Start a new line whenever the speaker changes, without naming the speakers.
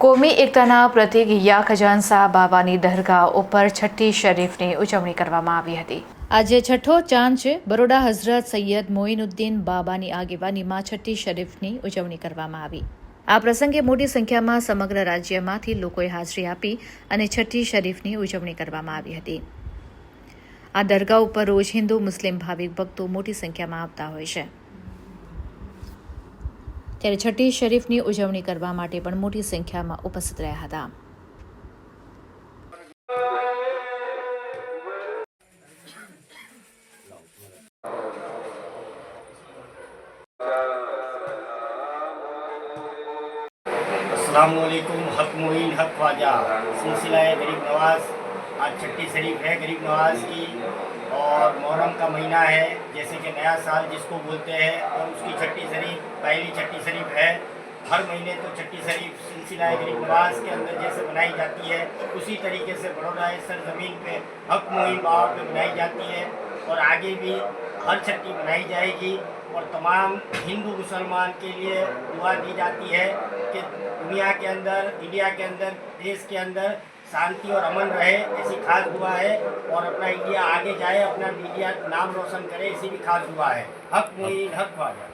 કોમી એકતાના પ્રતિક યાખજાન શાહ બાબાની દરગાહ ઉપર છઠ્ઠી શરીફની ઉજવણી કરવામાં આવી હતી. આજે છઠ્ઠો ચાંદ છે. બરોડા હઝરત સૈયદ મોઇનુદ્દીન બાબાની આગેવાનીમાં છઠ્ઠી શરીફની ઉજવણી કરવામાં આવી. આ પ્રસંગે મોટી સંખ્યામાં સમગ્ર રાજ્યમાંથી લોકોએ હાજરી આપી અને છઠ્ઠી શરીફની ઉજવણી કરવામાં આવી હતી. આ દરગાહ ઉપર રોજ હિન્દુ, મુસ્લિમ, ભાવિક ભક્તો મોટી સંખ્યામાં આવતા હોય છે. ત્યારે છઠ્ઠી શરીફની ઉજવણી કરવા માટે પણ મોટી સંખ્યામાં ઉપસ્થિત રહ્યા હતા
असलकुम हक मुइन हक ख्वाजा सिलसिला गरीब नवाज आज छठी शरीफ है गरीब नवाज की और मुहर्रम का महीना है जैसे कि नया साल जिसको बोलते हैं और उसकी छठी शरीफ पहली छठी शरीफ है। हर महीने तो छठी शरीफ सिलसिला गरीब नवाज़ के अंदर जैसे बनाई जाती है, उसी तरीके से बड़ौदा सर ज़मीन पे हक मुइन बाबा पे बनाई जाती है और आगे भी हर छठी बनाई जाएगी और तमाम हिंदू मुसलमान के लिए दुआ दी जाती है कि दुनिया के अंदर, इंडिया के अंदर, देश के अंदर शांति और अमन रहे, ऐसी खास दुआ है और अपना इंडिया आगे जाए, अपना मीडिया नाम रोशन करे, ऐसी भी खास दुआ है। हक मुइन हक ख्वाजा।